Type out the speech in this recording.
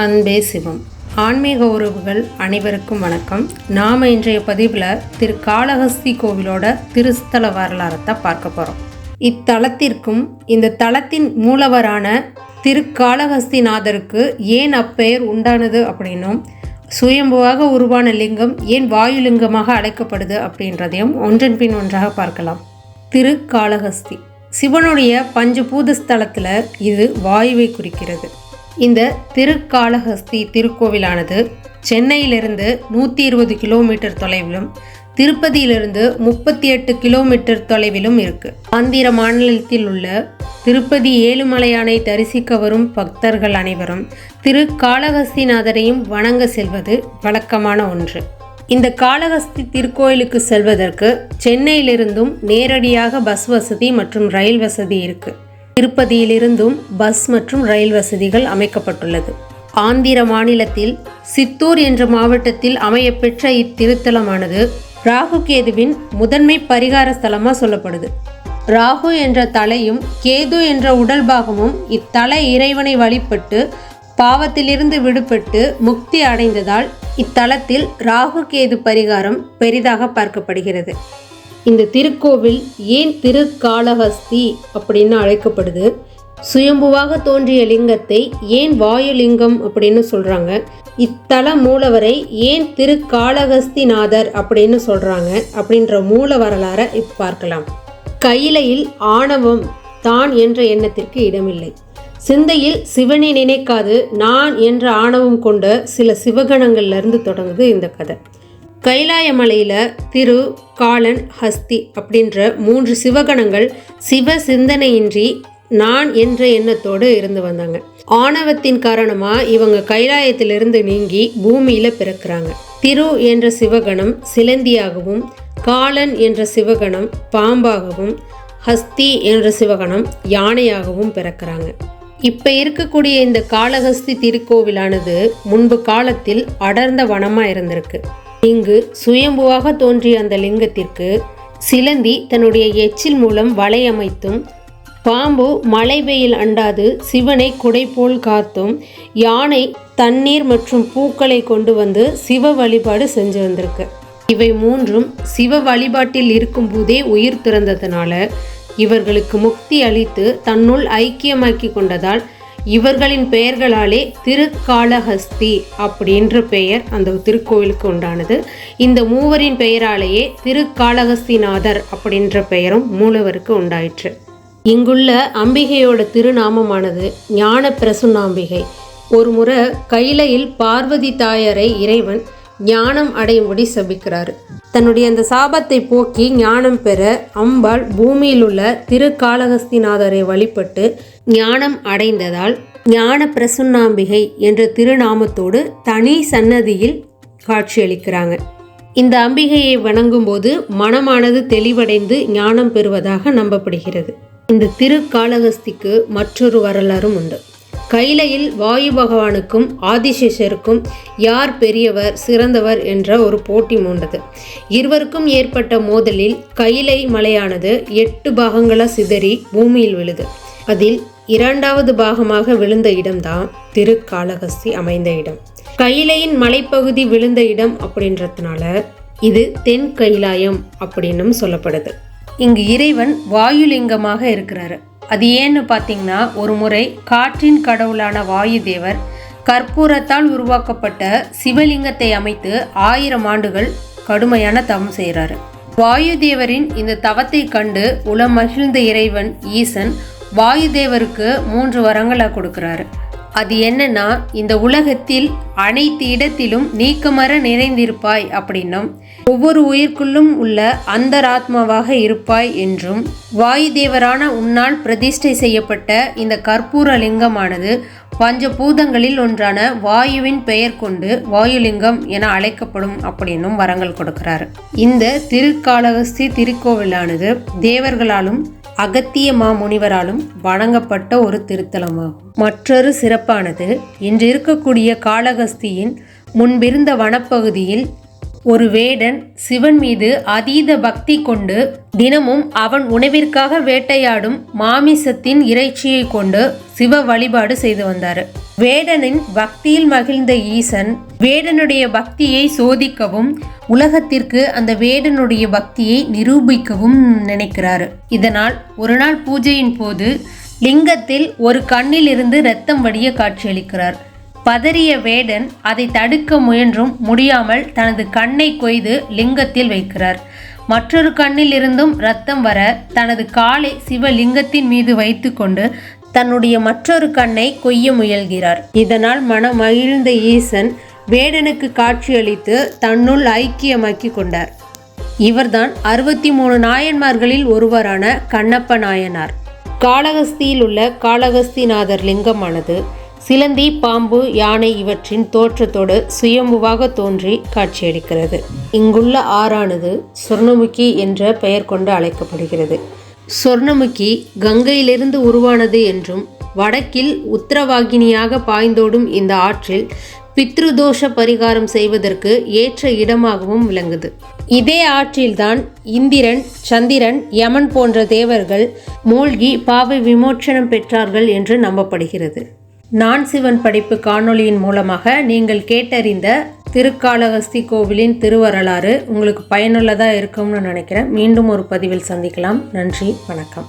அன்பே சிவம். ஆன்மீக உறவுகள் அனைவருக்கும் வணக்கம். நாம் இன்றைய பதிவில் திரு காளஹஸ்தி கோவிலோட திருஸ்தல வரலாறத்தை பார்க்க போகிறோம் இத்தலத்திற்கும் இந்த தலத்தின் மூலவரான திருக்காளஹஸ்திநாதருக்கு ஏன் அப்பெயர் உண்டானது அப்படின்னும் சுயம்புவாக உருவான லிங்கம் ஏன் வாயுலிங்கமாக அழைக்கப்படுது அப்படின்றதையும் ஒன்றன் பின் ஒன்றாக பார்க்கலாம். திரு காளஹஸ்தி. சிவனுடைய பஞ்சபூத ஸ்தலத்தில் இது வாயுவை குறிக்கிறது. இந்த திருக்காளஹஸ்தி திருக்கோவிலானது சென்னையிலிருந்து நூற்றி இருபது கிலோமீட்டர் தொலைவிலும் திருப்பதியிலிருந்து முப்பத்தி எட்டு கிலோமீட்டர் தொலைவிலும் இருக்கு. ஆந்திர மாநிலத்தில் உள்ள திருப்பதி ஏழுமலையானை தரிசிக்க வரும் பக்தர்கள் அனைவரும் திரு காளஹஸ்திநாதரையும் வணங்க செல்வது வழக்கமான ஒன்று. இந்த காளஹஸ்தி திருக்கோயிலுக்கு செல்வதற்கு சென்னையிலிருந்தும் நேரடியாக பஸ் வசதி மற்றும் ரயில் வசதி இருக்குது திருப்பதியிலிருந்தும் பஸ் மற்றும் ரயில் வசதிகள் அமைக்கப்பட்டுள்ளது. ஆந்திர மாநிலத்தில் சித்தூர் என்ற மாவட்டத்தில் அமையப்பெற்ற இத்திருத்தலமானது ராகு கேதுவின் முதன்மை பரிகார ஸ்தலமாக சொல்லப்படுது. ராகு என்ற தலையும் கேது என்ற உடல் பாகமும் இத்தல இறைவனை வழிபட்டு பாவத்திலிருந்து விடுபட்டு முக்தி அடைந்ததால் இத்தலத்தில் ராகு கேது பரிகாரம் பெரிதாக பார்க்கப்படுகிறது. இந்த திருக்கோவில் ஏன் திருக்காளஹஸ்தி அப்படின்னு அழைக்கப்படுது? சுயம்புவாக தோன்றிய லிங்கத்தை ஏன் வாயுலிங்கம் அப்படின்னு சொல்கிறாங்க இத்தல மூலவரை ஏன் திருக்காளஹஸ்திநாதர் அப்படின்னு சொல்கிறாங்க அப்படின்ற மூல வரலாறை இப்போ பார்க்கலாம். கையிலையில் ஆணவம் தான் என்ற எண்ணத்திற்கு இடமில்லை. சிந்தையில் சிவனை நினைக்காது நான் என்ற ஆணவம் கொண்ட சில சிவகணங்கள்லேருந்து தொடங்குது இந்த கதை. கைலாயமலையில் திரு காலன் ஹஸ்தி அப்படின்ற மூன்று சிவகணங்கள் சிவ சிந்தனையின்றி நான் என்ற எண்ணத்தோடு இருந்து வந்தாங்க. ஆணவத்தின் காரணமாக இவங்க கைலாயத்திலிருந்து நீங்கி பூமியில் பிறக்கிறாங்க. திரு என்ற சிவகணம் சிலந்தியாகவும் காலன் என்ற சிவகணம் பாம்பாகவும் ஹஸ்தி என்ற சிவகணம் யானையாகவும் பிறக்கிறாங்க. இப்போ இருக்கக்கூடிய இந்த காளஹஸ்தி திருக்கோவிலானது முன்பு காலத்தில் அடர்ந்த வனமாக இருந்திருக்கு. இங்கு சுயம்புவாக தோன்றிய அந்த லிங்கத்திற்கு சிலந்தி தன்னுடைய எச்சில் மூலம் வலையமைத்தும் பாம்பு மழை வெயில் அண்டாது சிவனை குடை போல் காத்தும் யானை தண்ணீர் மற்றும் பூக்களை கொண்டு வந்து சிவ வழிபாடு செஞ்சு வந்திருக்கு. இவை மூன்றும் சிவ வழிபாட்டில் இருக்கும்போதே உயிர் திறந்ததுனால இவர்களுக்கு முக்தி அளித்து தன்னுள் ஐக்கியமாக்கி கொண்டதால் இவர்களின் பெயர்களாலே திருக்காளஹஸ்தி அப்படின்ற பெயர் அந்த திருக்கோவிலுக்கு உண்டானது. இந்த மூவரின் பெயராலேயே திருக்காளஹஸ்திநாதர் அப்படின்ற பெயரும் மூலவருக்கு உண்டாயிற்று. இங்குள்ள அம்பிகையோட திருநாமமானது ஞான பிரசுன்னாம்பிகை ஒரு முறை கைலையில் பார்வதி தாயரை இறைவன் ஞானம் அடையும்படி சபிக்கிறார். தன்னுடைய அந்த சாபத்தை போக்கி ஞானம் பெற அம்பாள் பூமியில் உள்ள திருக்காளகஸ்திநாதரை வழிபட்டு ஞானம் அடைந்ததால் ஞான பிரசுன்னாம்பிகை என்ற திருநாமத்தோடு தனி சன்னதியில் காட்சியளிக்கிறாங்க. இந்த அம்பிகையை வணங்கும்போது மனமானது தெளிவடைந்து ஞானம் பெறுவதாக நம்பப்படுகிறது. இந்த திருக்காளகஸ்திக்கு மற்றொரு வரலாறும் உண்டு. கைலையில் வாயு பகவானுக்கும் ஆதிசேஷருக்கும் யார் பெரியவர் சிறந்தவர் என்ற ஒரு போட்டி மூண்டது. இருவருக்கும் ஏற்பட்ட மோதலில் கைலை மலையானது எட்டு பாகங்களாக சிதறி பூமியில் விழுது. அதில் இரண்டாவது பாகமாக விழுந்த இடம்தான் திருக்காளகஸ்தி அமைந்த இடம். கைலையின் மலைப்பகுதி விழுந்த இடம் அப்படின்றதுனால இது தென் கைலாயம் அப்படின்னும் சொல்லப்படுது. இங்கு இறைவன் வாயுலிங்கமாக இருக்கிறாரு. அது ஏன்னு பார்த்தீங்கன்னா ஒரு முறை காற்றின் கடவுளான வாயு தேவர் கற்பூரத்தால் உருவாக்கப்பட்ட சிவலிங்கத்தை அமைத்து ஆயிரம் ஆண்டுகள் கடுமையான தவம் செய்கிறாரு. வாயு தேவரின் இந்த தவத்தை கண்டு உலம் மகிழ்ந்த இறைவன் ஈசன் வாயு தேவருக்கு மூன்று வரங்களை கொடுக்கிறாரு. அது என்னன்னா இந்த உலகத்தில் அனைத்து இடத்திலும் நீக்கமர நிறைந்திருப்பாய் அப்படின்னும். ஒவ்வொரு உயிர்க்குள்ளும் உள்ள அந்தராத்மாவாக இருப்பாய் என்றும் வாயு தேவரான உன்னால் பிரதிஷ்டை செய்யப்பட்ட இந்த கற்பூர லிங்கமானது பஞ்சபூதங்களில் ஒன்றான வாயுவின் பெயர் கொண்டு வாயுலிங்கம் என அழைக்கப்படும் அப்படின்னும் வரங்கள் கொடுக்கிறார். இந்த திருக்காளஹஸ்தி திருக்கோவிலானது தேவர்களாலும் அகத்திய மாமுனிவராலும் வணங்கப்பட்ட ஒரு திருத்தலமாகும். மற்றொரு சிறப்பானது இன்று இருக்கக்கூடிய காளகஸ்தியின் முன்பிருந்த வனப்பகுதியில் ஒரு வேடன் சிவன் மீது அதீத பக்தி கொண்டு தினமும் அவன் உணவிற்காக வேட்டையாடும் மாமிசத்தின் இறைச்சியை கொண்டு சிவ வழிபாடு செய்து வந்தார். வேடனின் பக்தியில் மகிழ்ந்த ஈசன் வேடனுடைய பக்தியை சோதிக்கவும் உலகத்திற்கு அந்த வேடனுடைய பக்தியை நிரூபிக்கவும் நினைக்கிறாரு. இதனால் ஒரு நாள் பூஜையின் போது லிங்கத்தில் ஒரு கண்ணில் இருந்து இரத்தம் வடிய காட்சியளிக்கிறார். பதறிய வேடன் அதை தடுக்க முயன்றும் முடியாமல் தனது கண்ணை கொய்து லிங்கத்தில் வைக்கிறார். மற்றொரு கண்ணில் இருந்தும் ரத்தம் வர தனது காலை சிவலிங்கத்தின் மீது வைத்துக்கொண்டு தன்னுடைய மற்றொரு கண்ணை கொய்ய முயல்கிறார். இதனால் மன மகிழ்ந்த ஈசன் வேடனுக்கு காட்சியளித்து தன்னுள் ஐக்கியமாக்கி கொண்டார். இவர்தான் அறுபத்தி மூணு நாயன்மார்களில் ஒருவரான கண்ணப்ப நாயனார். காளகஸ்தியில் உள்ள காளகஸ்திநாதர் லிங்கமானது சிலந்தி பாம்பு யானை இவற்றின் தோற்றத்தோடு சுயம்புவாக தோன்றி காட்சியளிக்கிறது. இங்குள்ள ஆறானது சொர்ணமுகி என்ற பெயர் கொண்டு அழைக்கப்படுகிறது. சொர்ணமுகி கங்கையிலிருந்து உருவானது என்றும் வடக்கில் உத்தரவாகினியாக பாய்ந்தோடும் இந்த ஆற்றில் பித்ருதோஷ பரிகாரம் செய்வதற்கு ஏற்ற இடமாகவும் விளங்குது. இதே ஆற்றில்தான் இந்திரன் சந்திரன் யமன் போன்ற தேவர்கள் மூழ்கி பாவை விமோச்சனம் பெற்றார்கள் என்று நம்பப்படுகிறது. நான் சிவன் படிப்பு காணொளியின் மூலமாக நீங்கள் கேட்டறிந்த திருக்காளஹஸ்தி கோவிலின் திருவரலாறு உங்களுக்கு பயனுள்ளதாக இருக்கும்னு நினைக்கிறேன். மீண்டும் ஒரு பதிவில் சந்திக்கலாம். நன்றி. வணக்கம்.